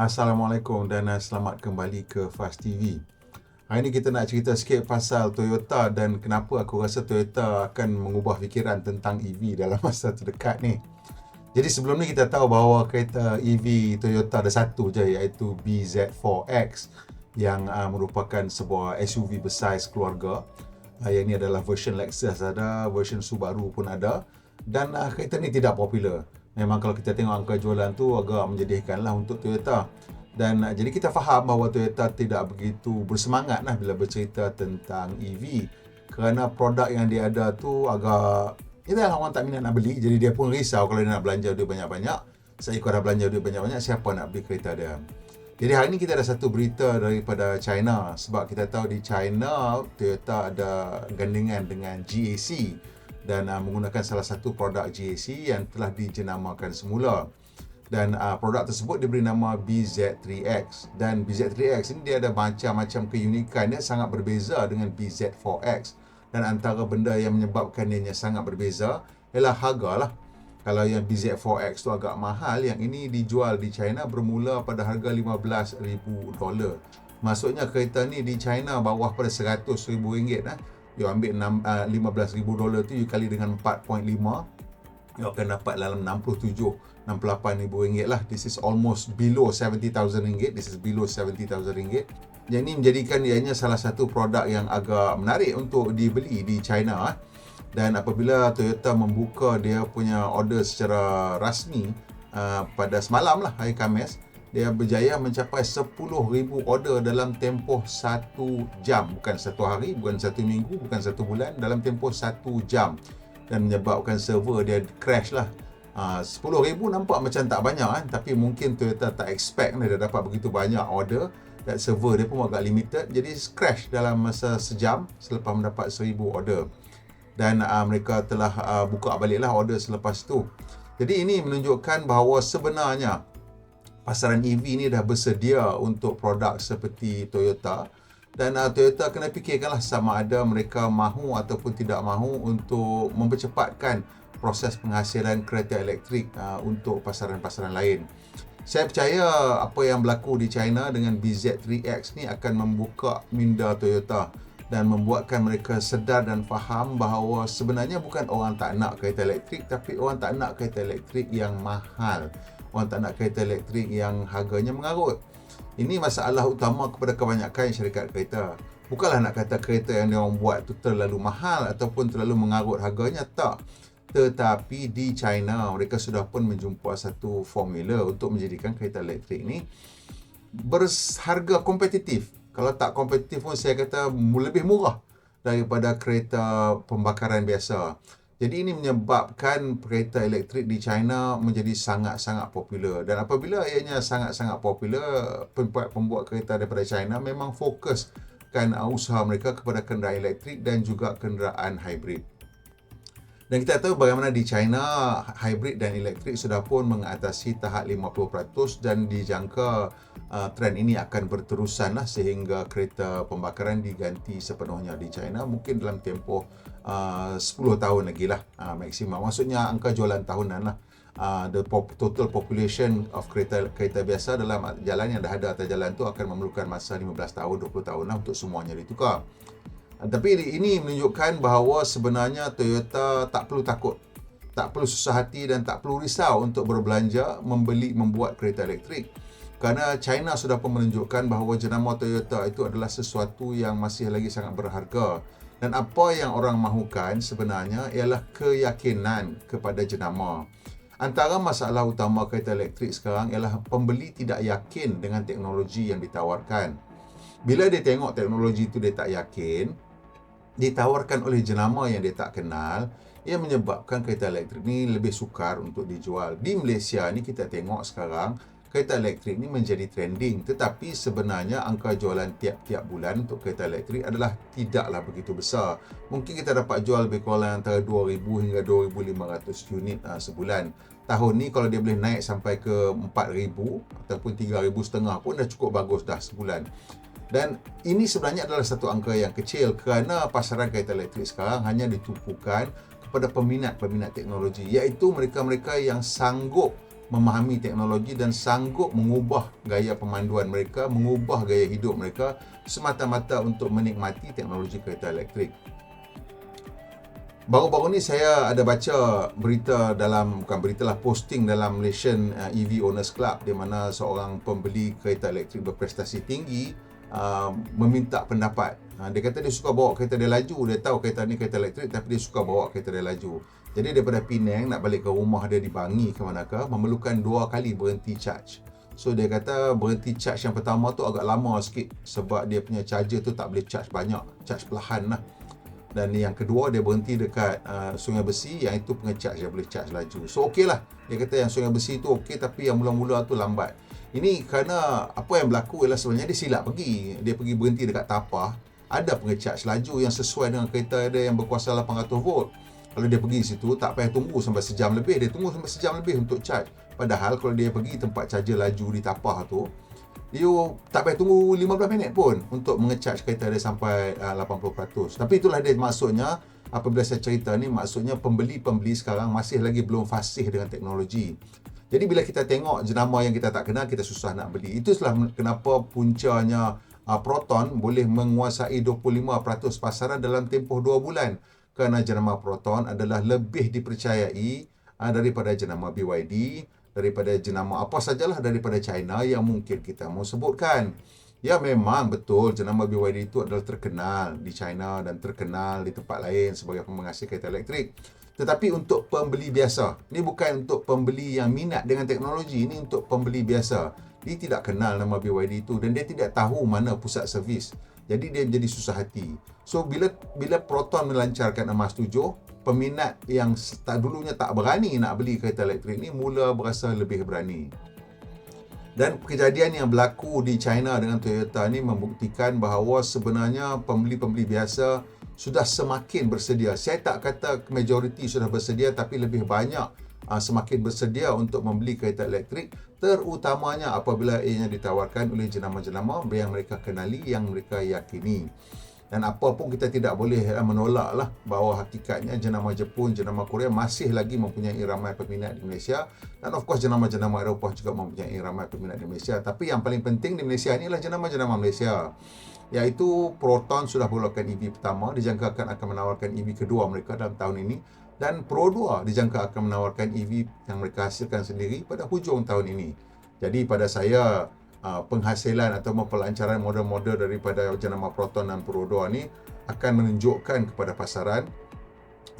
Assalamualaikum dan uh, selamat kembali ke Fast TV. Hari ini kita nak cerita sikit pasal Toyota dan kenapa aku rasa Toyota akan mengubah fikiran tentang EV dalam masa terdekat ni. Jadi sebelum ni kita tahu bahawa kereta EV Toyota ada satu je iaitu BZ4X yang uh, merupakan sebuah SUV besar keluarga. Uh, yang ini adalah version Lexus ada, version Subaru pun ada dan uh, kereta ni tidak popular memang kalau kita tengok angka jualan tu agak menjadikan lah untuk Toyota. Dan uh, jadi kita faham bahawa Toyota tidak begitu bersemangat lah bila bercerita tentang EV kerana produk yang dia ada tu agak itulah orang tak minat nak beli. Jadi dia pun risau kalau dia nak belanja duit banyak-banyak. Saya ikut dah belanja duit banyak-banyak siapa nak beli kereta dia? Jadi hari ini kita ada satu berita daripada China. Sebab kita tahu di China Toyota ada gandingan dengan GAC dan uh, menggunakan salah satu produk GAC yang telah dijenamakan semula. Dan uh, produk tersebut diberi nama BZ3X dan BZ3X ini dia ada macam-macam keunikan. Dia sangat berbeza dengan BZ4X dan antara benda yang menyebabkan dia sangat berbeza ialah harga lah. Kalau yang BZ4X tu agak mahal yang ini dijual di China bermula pada harga 15,000 dolar. Maksudnya kereta ni di China bawah pada 100,000 ringgit eh you ambil 6, uh, 15,000 dolar tu you kali dengan 4.5 you akan dapat dalam 67 68 ribu ringgit lah. This is almost below 70,000 ringgit. This is below 70,000 ringgit. Yang ini menjadikan ianya salah satu produk yang agak menarik untuk dibeli di China eh. dan apabila Toyota membuka dia punya order secara rasmi uh, pada semalam lah hari Khamis dia berjaya mencapai 10,000 order dalam tempoh satu jam. Bukan satu hari bukan satu minggu bukan satu bulan dalam tempoh satu jam. Dan menyebabkan server dia crash lah. Uh, 10,000 nampak macam tak banyak kan tapi mungkin Toyota tak expect dia dapat begitu banyak order. Dan server dia pun agak limited jadi crash dalam masa sejam selepas mendapat 1,000 order. Dan uh, mereka telah uh, buka baliklah order selepas tu. Jadi ini menunjukkan bahawa sebenarnya pasaran EV ni dah bersedia untuk produk seperti Toyota dan uh, Toyota kena fikirkanlah sama ada mereka mahu ataupun tidak mahu untuk mempercepatkan proses penghasilan kereta elektrik uh, untuk pasaran-pasaran lain. Saya percaya apa yang berlaku di China dengan BZ3X ni akan membuka minda Toyota dan membuatkan mereka sedar dan faham bahawa sebenarnya bukan orang tak nak kereta elektrik tapi orang tak nak kereta elektrik yang mahal orang tak nak kereta elektrik yang harganya mengarut. Ini masalah utama kepada kebanyakan syarikat kereta. Bukanlah nak kata kereta yang dia orang buat tu terlalu mahal ataupun terlalu mengarut harganya, tak. Tetapi di China, mereka sudah pun menjumpa satu formula untuk menjadikan kereta elektrik ni berharga kompetitif. Kalau tak kompetitif pun saya kata lebih murah daripada kereta pembakaran biasa. Jadi ini menyebabkan kereta elektrik di China menjadi sangat-sangat popular dan apabila ianya sangat-sangat popular pembuat kereta daripada China memang fokuskan usaha mereka kepada kenderaan elektrik dan juga kenderaan hybrid. Dan kita tahu bagaimana di China hybrid dan elektrik sudah pun mengatasi tahap 50% dan dijangka uh, trend ini akan berterusan lah sehingga kereta pembakaran diganti sepenuhnya di China mungkin dalam tempoh uh, 10 tahun lagi lah uh, maksimum. Maksudnya angka jualan tahunan lah. Uh, the pop, total population of kereta kereta biasa dalam jalan yang dah ada atas jalan tu akan memerlukan masa 15 tahun, 20 tahun lah untuk semuanya ditukar. Uh, tapi ini menunjukkan bahawa sebenarnya Toyota tak perlu takut. Tak perlu susah hati dan tak perlu risau untuk berbelanja membeli membuat kereta elektrik. Kerana China sudah pun menunjukkan bahawa jenama Toyota itu adalah sesuatu yang masih lagi sangat berharga dan apa yang orang mahukan sebenarnya ialah keyakinan kepada jenama. Antara masalah utama kereta elektrik sekarang ialah pembeli tidak yakin dengan teknologi yang ditawarkan. Bila dia tengok teknologi itu dia tak yakin, ditawarkan oleh jenama yang dia tak kenal, ia menyebabkan kereta elektrik ni lebih sukar untuk dijual. Di Malaysia ni kita tengok sekarang kereta elektrik ni menjadi trending tetapi sebenarnya angka jualan tiap-tiap bulan untuk kereta elektrik adalah tidaklah begitu besar. Mungkin kita dapat jual lebih kurang antara 2000 hingga 2500 unit uh, sebulan. Tahun ni kalau dia boleh naik sampai ke 4000 ataupun 3000 setengah pun dah cukup bagus dah sebulan. Dan ini sebenarnya adalah satu angka yang kecil kerana pasaran kereta elektrik sekarang hanya ditumpukan kepada peminat-peminat teknologi iaitu mereka-mereka yang sanggup memahami teknologi dan sanggup mengubah gaya pemanduan mereka, mengubah gaya hidup mereka semata-mata untuk menikmati teknologi kereta elektrik. Baru-baru ni saya ada baca berita dalam bukan berita lah posting dalam Malaysian uh, EV Owners Club di mana seorang pembeli kereta elektrik berprestasi tinggi uh, meminta pendapat. Uh, dia kata dia suka bawa kereta dia laju, dia tahu kereta ni kereta elektrik tapi dia suka bawa kereta dia laju. Jadi daripada Penang nak balik ke rumah dia di Bangi ke manakah memerlukan dua kali berhenti charge. So dia kata berhenti charge yang pertama tu agak lama sikit sebab dia punya charger tu tak boleh charge banyak, charge perlahan lah dan yang kedua dia berhenti dekat uh, Sungai Besi yang itu pengecharge dia boleh charge laju so okey lah dia kata yang Sungai Besi tu okey tapi yang mula-mula tu lambat ini kerana apa yang berlaku ialah sebenarnya dia silap pergi. Dia pergi berhenti dekat tapah. Ada pengecharge laju yang sesuai dengan kereta dia yang berkuasa 800 volt. Kalau dia pergi situ tak payah tunggu sampai sejam lebih. Dia tunggu sampai sejam lebih untuk charge. Padahal kalau dia pergi tempat charger laju di tapah tu you tak payah tunggu 15 minit pun untuk mengecharge kereta dia sampai uh, 80%. Tapi itulah dia maksudnya apabila saya cerita ni maksudnya pembeli-pembeli sekarang masih lagi belum fasih dengan teknologi. Jadi bila kita tengok jenama yang kita tak kenal kita susah nak beli. Itulah kenapa puncanya uh, Proton boleh menguasai 25% pasaran dalam tempoh 2 bulan. Kerana jenama Proton adalah lebih dipercayai uh, daripada jenama BYD daripada jenama apa sajalah daripada China yang mungkin kita mau sebutkan. Ya memang betul jenama BYD itu adalah terkenal di China dan terkenal di tempat lain sebagai penghasil kereta elektrik. Tetapi untuk pembeli biasa, ini bukan untuk pembeli yang minat dengan teknologi, ini untuk pembeli biasa. Dia tidak kenal nama BYD itu dan dia tidak tahu mana pusat servis. Jadi dia menjadi susah hati. So bila bila Proton melancarkan emas tujuh, peminat yang tak dulunya tak berani nak beli kereta elektrik ni mula berasa lebih berani. Dan kejadian yang berlaku di China dengan Toyota ni membuktikan bahawa sebenarnya pembeli-pembeli biasa sudah semakin bersedia. Saya tak kata majoriti sudah bersedia tapi lebih banyak uh, semakin bersedia untuk membeli kereta elektrik terutamanya apabila ianya ditawarkan oleh jenama-jenama yang mereka kenali yang mereka yakini dan apa pun kita tidak boleh uh, menolak lah bahawa hakikatnya jenama Jepun, jenama Korea masih lagi mempunyai ramai peminat di Malaysia. Dan of course jenama-jenama Eropah juga mempunyai ramai peminat di Malaysia. Tapi yang paling penting di Malaysia ni adalah jenama-jenama Malaysia iaitu Proton sudah mengeluarkan EV pertama dijangkakan akan menawarkan EV kedua mereka dalam tahun ini. Dan Pro 2 dijangka akan menawarkan EV yang mereka hasilkan sendiri pada hujung tahun ini. Jadi pada saya uh, penghasilan atau pelancaran model-model daripada jenama Proton dan 2 ni akan menunjukkan kepada pasaran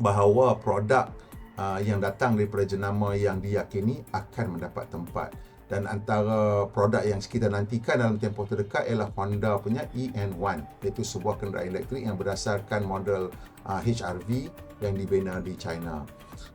bahawa produk uh, yang datang daripada jenama yang diyakini akan mendapat tempat dan antara produk yang kita nantikan dalam tempoh terdekat ialah Honda punya EN1 iaitu sebuah kenderaan elektrik yang berdasarkan model uh, HRV yang dibina di China.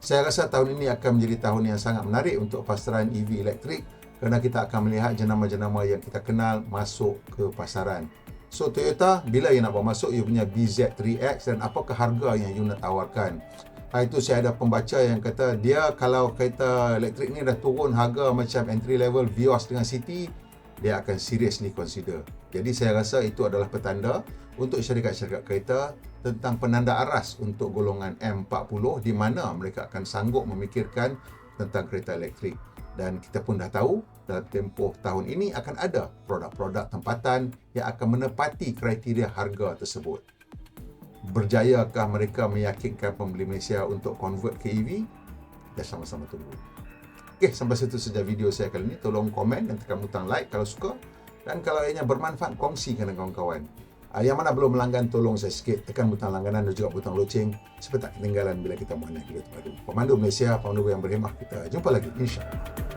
Saya rasa tahun ini akan menjadi tahun yang sangat menarik untuk pasaran EV elektrik kerana kita akan melihat jenama-jenama yang kita kenal masuk ke pasaran. So Toyota, bila ia nak masuk ia punya BZ3X dan apakah harga yang you nak tawarkan? Ha, itu saya ada pembaca yang kata dia kalau kereta elektrik ni dah turun harga macam entry level Vios dengan City, dia akan seriously consider. Jadi saya rasa itu adalah petanda untuk syarikat-syarikat kereta tentang penanda aras untuk golongan M40 di mana mereka akan sanggup memikirkan tentang kereta elektrik dan kita pun dah tahu dalam tempoh tahun ini akan ada produk-produk tempatan yang akan menepati kriteria harga tersebut. Berjayakah mereka meyakinkan pembeli Malaysia untuk convert ke EV? Kita sama-sama tunggu. Okey, sampai situ saja video saya kali ini. Tolong komen dan tekan butang like kalau suka. Dan kalau ianya bermanfaat, kongsikan dengan kawan-kawan. Uh, yang mana belum melanggan, tolong saya sikit tekan butang langganan dan juga butang loceng supaya tak ketinggalan bila kita mengenai video terbaru. Pemandu Malaysia, pemandu yang berhemah. Kita jumpa lagi, insyaAllah.